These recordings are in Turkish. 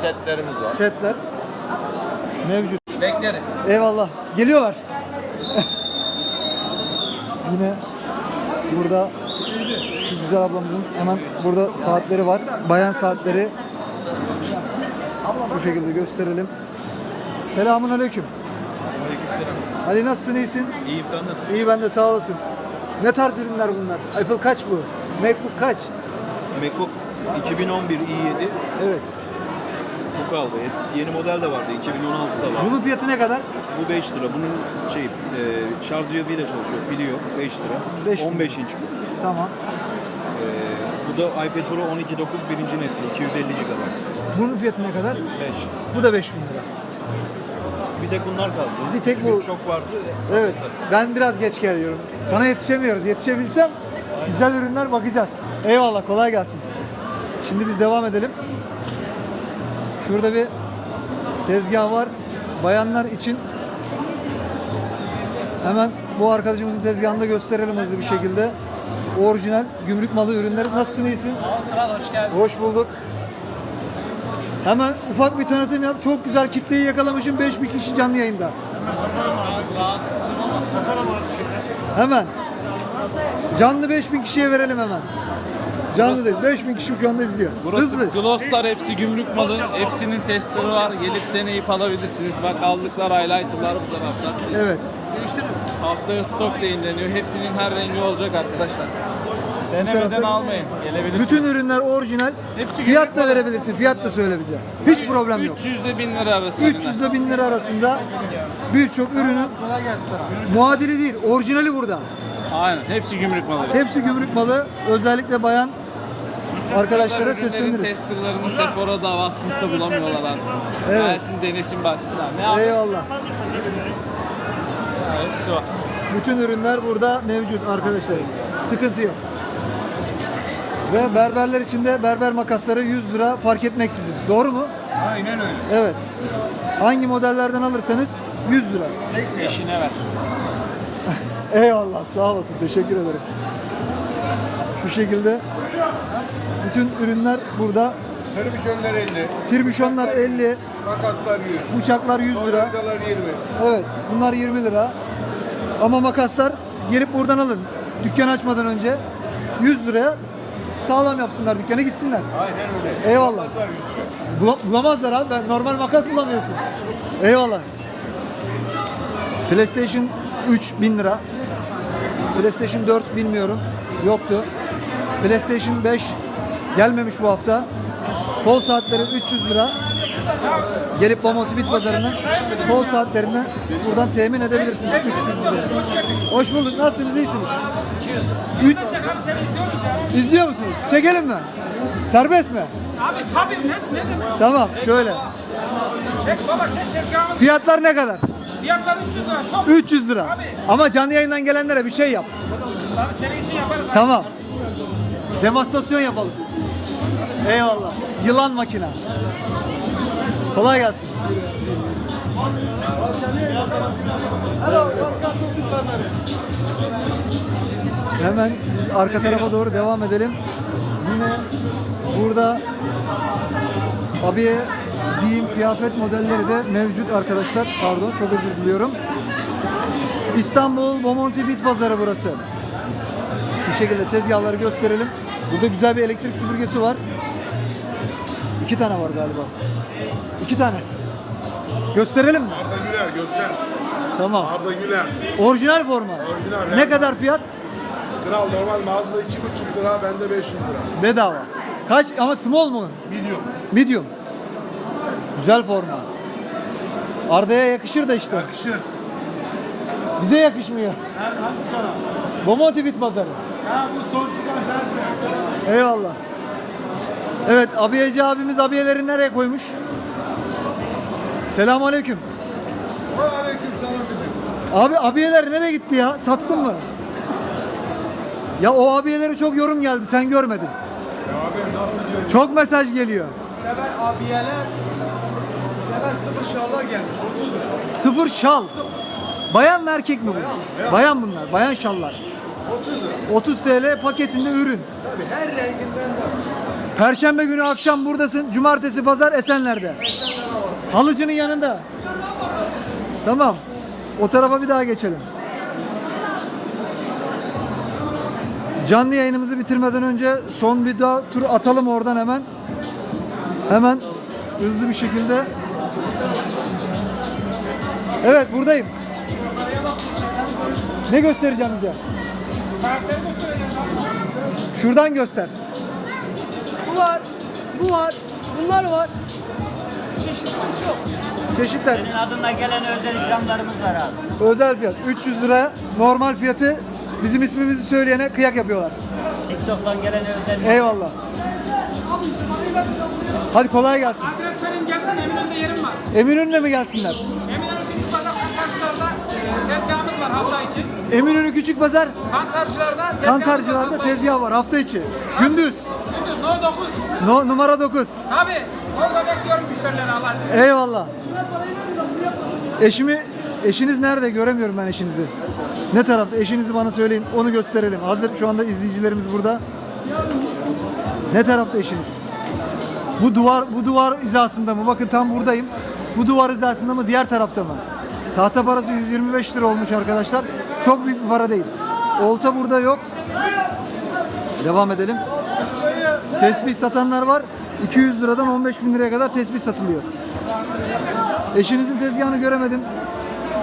setlerimiz var. Setler mevcut. Bekleriz. Eyvallah. Geliyorlar. Yine burada şu güzel ablamızın hemen burada saatleri var. Bayan saatleri şu şekilde gösterelim. Selamun aleyküm. Ali nasılsın iyisin? İyiyim sen nasılsın? İyi ben de sağ olasın. Ne tarz ürünler bunlar? Apple kaç bu? MacBook kaç? MacBook 2011 i7 Evet. Kaldı. Eski- Yeni model de vardı. 2016'da var. Bunun fiyatı ne kadar? Bu 5 lira. Bunun şey e, şarj cihazıyla çalışıyor. Pili yok. 5 lira. Beş mi? 15 inç bu. Tamam. E, bu da iPad Pro 12.9 birinci nesil. 250 GB. Bunun fiyatı ne kadar? 5. Bu da 5000 lira. Bir tek bunlar kaldı. Bir tek bu. Çok vardı. Evet. Ben biraz geç geliyorum. Sana yetişemiyoruz. Yetişebilsem güzel ürünler bakacağız. Eyvallah. Kolay gelsin. Şimdi biz devam edelim. Şurada bir tezgah var. Bayanlar için hemen bu arkadaşımızın tezgahını da gösterelim hızlı bir şekilde. Orijinal gümrük malı ürünler. Nasılsın iyisin? Kral hoş geldin. Hoş bulduk. Hemen ufak bir tanıtım yap. Çok güzel kitleyi yakalamışım. 5000 kişi canlı yayında. Satarım Hemen. Canlı 5000 kişiye verelim hemen. Canlı değil. 5000 kişi şu anda izliyor. Burası Hızlı. Glosslar hepsi gümrük malı. Hepsinin testleri var. Gelip deneyip alabilirsiniz. Bak aldıklar highlighter'lar bu tarafta. Evet. Haftaya stok yayınlanıyor. Hepsinin her rengi olacak arkadaşlar. Denemeden tarafta- almayın. Gelebilirsiniz. Bütün ürünler orijinal. Hepsi Fiyat da verebilirsin. Fiyat da söyle bize. Hiç problem yok. 300 ile 1000 lira arası. 300 ile 1000 lira arasında birçok ürünün muadili değil. Orijinali burada. Aynen. Hepsi gümrük malı. Hepsi gümrük malı. Özellikle bayan arkadaşlara sesleniriz. testerlarını Sephora'da, Watsons'ta bulamıyorlar artık. Evet. Gelsin denesin baksınlar. Ne yapayım? Eyvallah. Hepsi var. Bütün ürünler burada mevcut arkadaşlar. Sıkıntı yok. Ve berberler için de berber makasları 100 lira fark etmeksizin. Doğru mu? Aynen öyle. Evet. Hangi modellerden alırsanız 100 lira. Eşine ver. Eyvallah sağ olasın. Teşekkür ederim. Şu şekilde bütün ürünler burada. Kırmışönler 50. Tirbüşonlar 50, Makaslar 100. bıçaklar 100 lira. Tornavidalar 20. Evet bunlar 20 lira. Ama makaslar gelip buradan alın. Dükkan açmadan önce 100 liraya sağlam yapsınlar dükkanı gitsinler. Aynen öyle. Eyvallah. Makaslar 100 lira. Bula- bulamazlar abi. Ben normal makas bulamıyorsun. Eyvallah. PlayStation 3 bin lira. PlayStation 4 bilmiyorum. Yoktu. PlayStation 5 gelmemiş bu hafta. Kol saatleri 300 lira. Gelip Bomonti Bit Pazarı'ndan kol saatlerinden buradan temin edebilirsiniz 300 lira. Hoş bulduk. Nasılsınız? İyisiniz? Üç... İzliyor musunuz? Çekelim mi? Serbest mi? Abi tabii ne, ne demek? Tamam şöyle. Çek baba çek tezgahımız. Fiyatlar ne kadar? Fiyatlar 300 lira. Şok. 300 lira. Ama canlı yayından gelenlere bir şey yap. Abi senin için yaparız. abi. Tamam. Demonstrasyon yapalım. Eyvallah. Yılan makine. Kolay gelsin. Hemen biz arka tarafa doğru devam edelim. Yine burada abiye giyim kıyafet modelleri de mevcut arkadaşlar. Pardon çok özür diliyorum. İstanbul Bomonti Bit Pazarı burası. Şu şekilde tezgahları gösterelim. Burada güzel bir elektrik süpürgesi var. İki tane var galiba. İki tane. Gösterelim mi? Arda Güler göster. Tamam. Arda Güler. Orijinal forma. Orijinal, Ne evet. kadar fiyat? Kral normal mağazada 2,5 lira bende 500 lira. Bedava. Kaç ama small mu? Medium. Medium. Güzel forma. Arda'ya yakışır da işte. Yakışır. Bize yakışmıyor. Her hangi kanal? Bomonti Bit Pazarı. Ha bu son çıkan sensin. Eyvallah. Evet, abiyeci abimiz abiyeleri nereye koymuş? Selamun aleyküm. Aleyküm selam. Abi abiyeler nereye gitti ya? Sattın mı? Ya o abiyelere çok yorum geldi. Sen görmedin. Ya abi? Çok mesaj geliyor. Sever abiyeler. Sever sıfır şallar gelmiş 30 lira. Sıfır şal. Bayan mı erkek mi bu? Bayan bunlar. Bayan şallar. 30 lira. 30 TL paketinde ürün. Tabii her renginden var. Perşembe günü akşam buradasın. Cumartesi pazar Esenler'de. Halıcının yanında. Tamam. O tarafa bir daha geçelim. Canlı yayınımızı bitirmeden önce son bir daha tur atalım oradan hemen. Hemen hızlı bir şekilde. Evet buradayım. Ne göstereceğim bize? Şuradan göster. Bu var. Bu var. Bunlar var. Çeşitler. Senin adına gelen özel ikramlarımız var abi. Özel fiyat 300 lira. Normal fiyatı bizim ismimizi söyleyene kıyak yapıyorlar. TikTok'tan gelen özel Eyvallah. Hadi kolay gelsin. Adres verin gelsin Eminönü'nde yerim var. Eminönü'ne mi gelsinler? Var hafta için. Eminönü Küçük Pazar, Kantarcılar'da var Kantarcılar'da içi. tezgah var hafta içi. Gündüz. Gündüz no 9. No, numara 9. Tabii. Orada bekliyorum müşterileri Allah aşkına. Eyvallah. Eşimi, eşiniz nerede? Göremiyorum ben eşinizi. Ne tarafta? Eşinizi bana söyleyin. Onu gösterelim. Hazır şu anda izleyicilerimiz burada. Ne tarafta eşiniz? Bu duvar bu duvar hizasında mı? Bakın tam buradayım. Bu duvar hizasında mı? Diğer tarafta mı? Tahta parası 125 lira olmuş arkadaşlar. Çok büyük bir para değil. Olta burada yok. Devam edelim. Tesbih satanlar var. 200 liradan 15 bin liraya kadar tesbih satılıyor. Eşinizin tezgahını göremedim.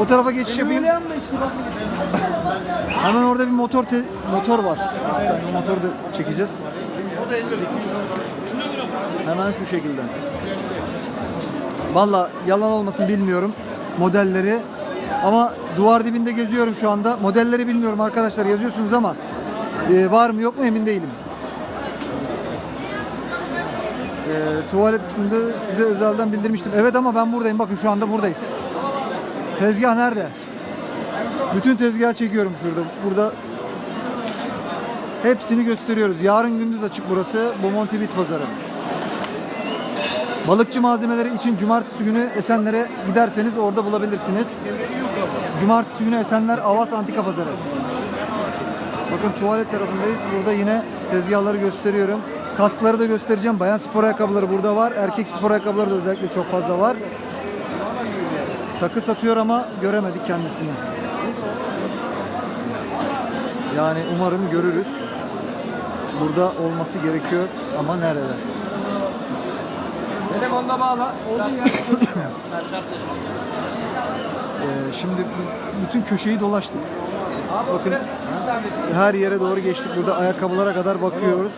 O tarafa geçiş yapayım. Hemen orada bir motor motor var. O motoru da çekeceğiz. Hemen şu şekilde. Valla yalan olmasın bilmiyorum modelleri. Ama duvar dibinde geziyorum şu anda. Modelleri bilmiyorum arkadaşlar yazıyorsunuz ama e, var mı yok mu emin değilim. E, tuvalet kısmında size özelden bildirmiştim. Evet ama ben buradayım. Bakın şu anda buradayız. Tezgah nerede? Bütün tezgahı çekiyorum şurada. Burada hepsini gösteriyoruz. Yarın gündüz açık burası. Bomonti Bit Pazarı. Balıkçı malzemeleri için cumartesi günü Esenler'e giderseniz orada bulabilirsiniz. Cumartesi günü Esenler Avas Antika Pazarı. Bakın tuvalet tarafındayız. Burada yine tezgahları gösteriyorum. Kaskları da göstereceğim. Bayan spor ayakkabıları burada var. Erkek spor ayakkabıları da özellikle çok fazla var. Takı satıyor ama göremedik kendisini. Yani umarım görürüz. Burada olması gerekiyor ama nerede? Telefonda bağla. Oldu ya. Ee, şimdi biz bütün köşeyi dolaştık. Bakın her yere doğru geçtik. Burada ayakkabılara kadar bakıyoruz.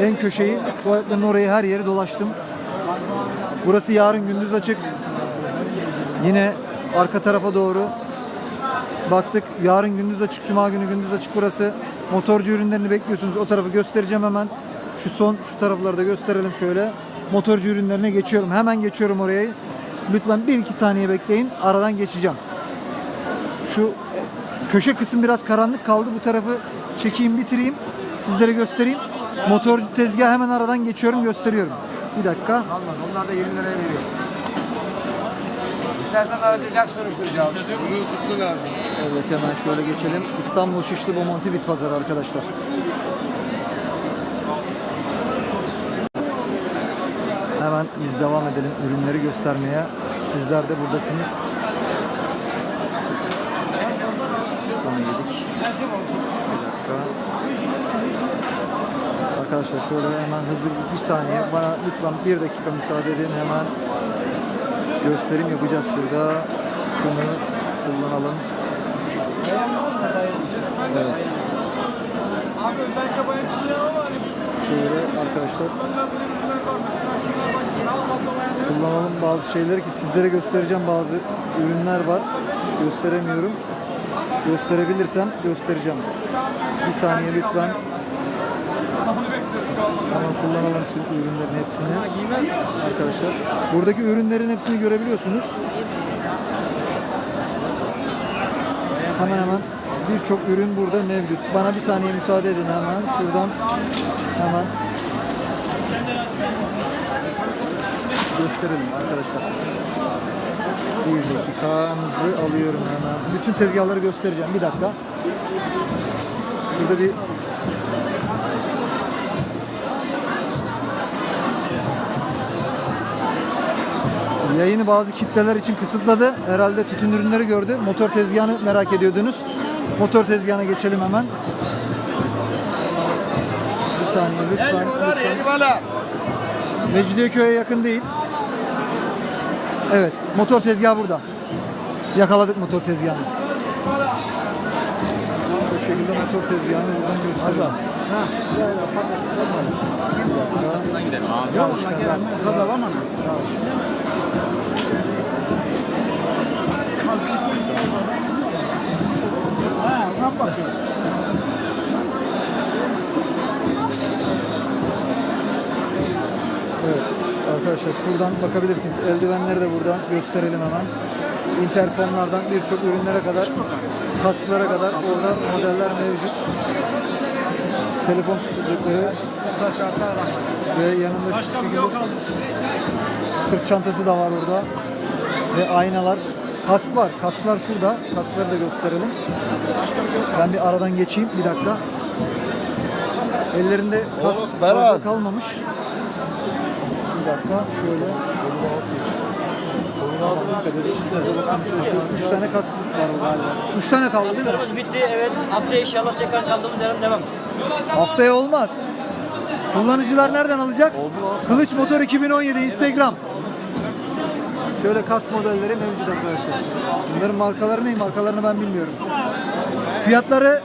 En köşeyi, tuvaletlerin orayı her yeri dolaştım. Burası yarın gündüz açık. Yine arka tarafa doğru baktık. Yarın gündüz açık, cuma günü gündüz açık burası. Motorcu ürünlerini bekliyorsunuz. O tarafı göstereceğim hemen. Şu son şu tarafları da gösterelim şöyle. Motorcu ürünlerine geçiyorum. Hemen geçiyorum oraya. Lütfen bir iki saniye bekleyin. Aradan geçeceğim. Şu köşe kısım biraz karanlık kaldı. Bu tarafı çekeyim, bitireyim. Sizlere göstereyim. Motorcu tezgah hemen aradan geçiyorum, gösteriyorum. Bir dakika. Almaz. Onlar da 20 liraya veriyor. İstersen arayacak soruşturacağım. Evet hemen şöyle geçelim. İstanbul Şişli Bomonti Bit Pazarı arkadaşlar. Hemen biz devam edelim ürünleri göstermeye. Sizler de buradasınız. Sistemi yedik. Bir dakika. Arkadaşlar şöyle hemen hızlı bir, saniye. Bana lütfen bir dakika müsaade edin. Hemen gösterim yapacağız şurada. Şunu kullanalım. Evet. Abi özellikle bayan çiğneme var. Şöyle arkadaşlar kullanalım bazı şeyleri ki sizlere göstereceğim bazı ürünler var. Gösteremiyorum. Gösterebilirsem göstereceğim. Bir saniye lütfen. Hemen kullanalım şu ürünlerin hepsini. Arkadaşlar. Buradaki ürünlerin hepsini görebiliyorsunuz. Hemen hemen birçok ürün burada mevcut. Bana bir saniye müsaade edin hemen. Şuradan hemen gösterelim arkadaşlar. Bir dakikanızı alıyorum hemen. Bütün tezgahları göstereceğim. Bir dakika. Şurada bir Yayını bazı kitleler için kısıtladı. Herhalde tütün ürünleri gördü. Motor tezgahını merak ediyordunuz. Motor tezgahına geçelim hemen. Bir saniye lütfen. lütfen. Mecidiyeköy'e yakın değil. Evet, motor tezgahı burada. Yakaladık motor tezgahını. Bu şekilde motor tezgahını buradan gösteriyor. Evet arkadaşlar şuradan bakabilirsiniz. Eldivenleri de burada gösterelim hemen. Intercomlardan birçok ürünlere kadar, kasklara kadar orada modeller mevcut. Telefon tutucukları ve yanında şu şekilde sırt çantası da var orada. Ve aynalar. Kask var. Kasklar şurada. Kaskları da gösterelim. Ben bir aradan geçeyim. Bir dakika. Ellerinde kask fazla kalmamış. Bir dakika şöyle. Şu üç tane kask var galiba. Üç tane kaldı değil mi? Kasklarımız bitti evet. Haftaya inşallah tekrar kaldığımız yerden devam. Haftaya olmaz. Kullanıcılar nereden alacak? Kılıç Motor 2017 Instagram. Şöyle kask modelleri mevcut arkadaşlar. Bunların markaları ne? Markalarını ben bilmiyorum. Fiyatları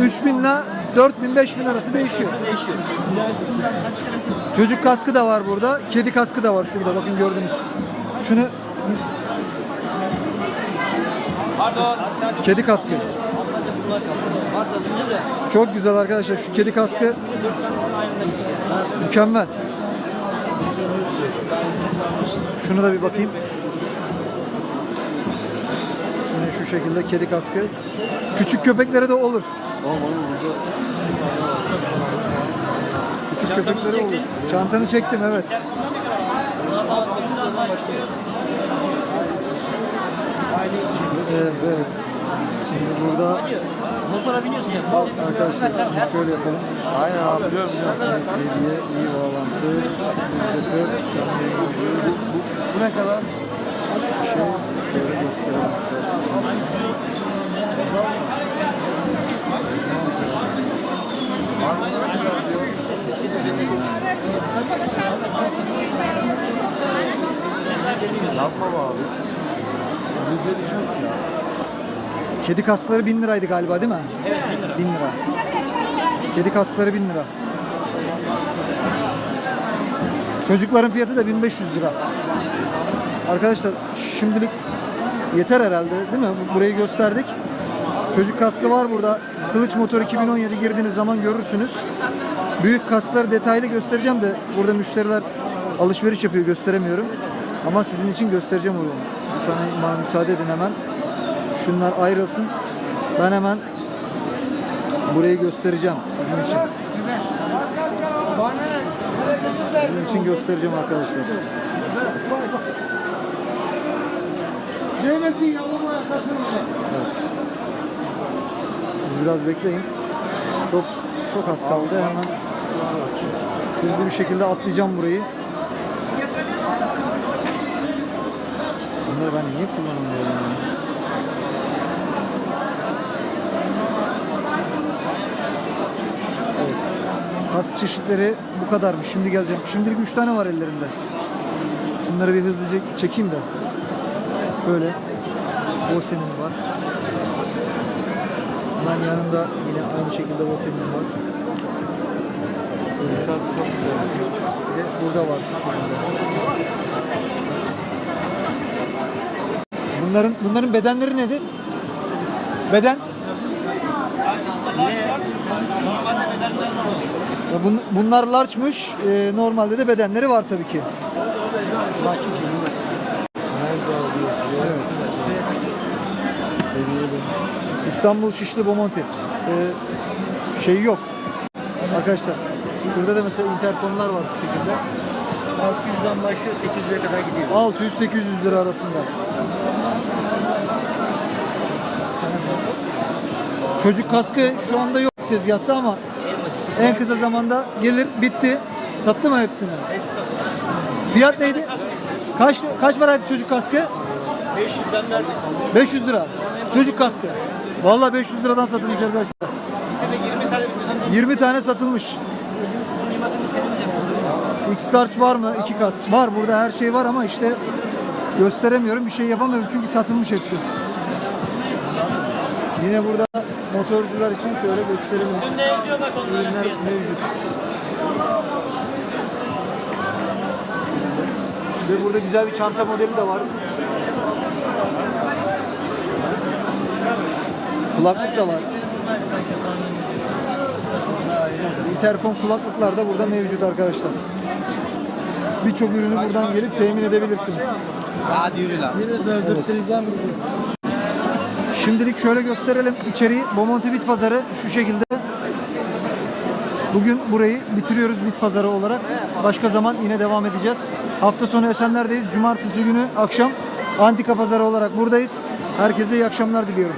3000 ile 4000 5000 arası değişiyor. Çocuk kaskı da var burada. Kedi kaskı da var şurada bakın gördünüz. Şunu kedi kaskı. Çok güzel arkadaşlar. Şu kedi kaskı mükemmel. Şunu da bir bakayım. Şekilde kedi kaskı. Küçük köpeklere de olur. Küçük Çantamızı köpeklere olur. çektin. Çantanı çektim evet. Evet. Şimdi burada Motora biniyorsun ya. Arkadaşlar şimdi şöyle yapalım. Aynen abi biliyorum biliyorum. Hediye, iyi bağlantı. Bu, bu ne kadar? Şey, şöyle gösterelim arkadaşlar. Kedi kaskları 1000 liraydı galiba değil mi? Evet 1000 lira. 1000 lira. Kedi kaskları 1000 lira. Çocukların fiyatı da 1500 lira. Arkadaşlar şimdilik yeter herhalde değil mi? Bu- Burayı gösterdik. Çocuk kaskı var burada. Kılıç Motor 2017 girdiğiniz zaman görürsünüz. Büyük kaskları detaylı göstereceğim de burada müşteriler alışveriş yapıyor gösteremiyorum. Ama sizin için göstereceğim onu. Sana bana müsaade edin hemen. Şunlar ayrılsın. Ben hemen burayı göstereceğim sizin için. Sizin için göstereceğim arkadaşlar. Değmesin yalama yakasını. Evet. Siz biraz bekleyin. Çok çok az kaldı. Hemen hızlı bir şekilde atlayacağım burayı. Bunları ben niye kullanamıyorum ya? Evet. Kask çeşitleri bu kadarmış. Şimdi geleceğim. Şimdilik 3 tane var ellerinde. Şunları bir hızlıca çekeyim de. Şöyle. Bose'nin var. Hemen yanında yine aynı şekilde Bose'nin var. De burada var. Bunların bunların bedenleri nedir? Beden? Bunlar large'mış. Ee, normalde de bedenleri var tabii ki. İstanbul Şişli Bomonti. Ee, şeyi yok. Arkadaşlar şurada da mesela interkomlar var şu şekilde. 600'den başlıyor 800'e kadar gidiyor. 600-800 lira arasında. Çocuk kaskı şu anda yok tezgahta ama en kısa zamanda gelir bitti. Sattı mı hepsini? Fiyat neydi? Kaç kaç paraydı çocuk kaskı? 500'den verdik. 500 lira. Çocuk kaskı. Vallahi 500 liradan satılmış arkadaşlar. Bitirdik 20 tane bitirdik. 20 tane satılmış. X-Large var mı? İki kask. Var burada her şey var ama işte gösteremiyorum. Bir şey yapamıyorum çünkü satılmış hepsi. Yine burada motorcular için şöyle gösterelim. Ürünler mevcut. Ve burada güzel bir çanta modeli de var. Kulaklık da var. Intercom kulaklıklar da burada mevcut arkadaşlar. Birçok ürünü buradan gelip temin edebilirsiniz. Hadi yürü lan. Şimdilik şöyle gösterelim içeriği. Bomonti Bit Pazarı şu şekilde. Bugün burayı bitiriyoruz Bit Pazarı olarak. Başka zaman yine devam edeceğiz. Hafta sonu Esenler'deyiz. Cumartesi günü akşam Antika Pazarı olarak buradayız. Herkese iyi akşamlar diliyorum.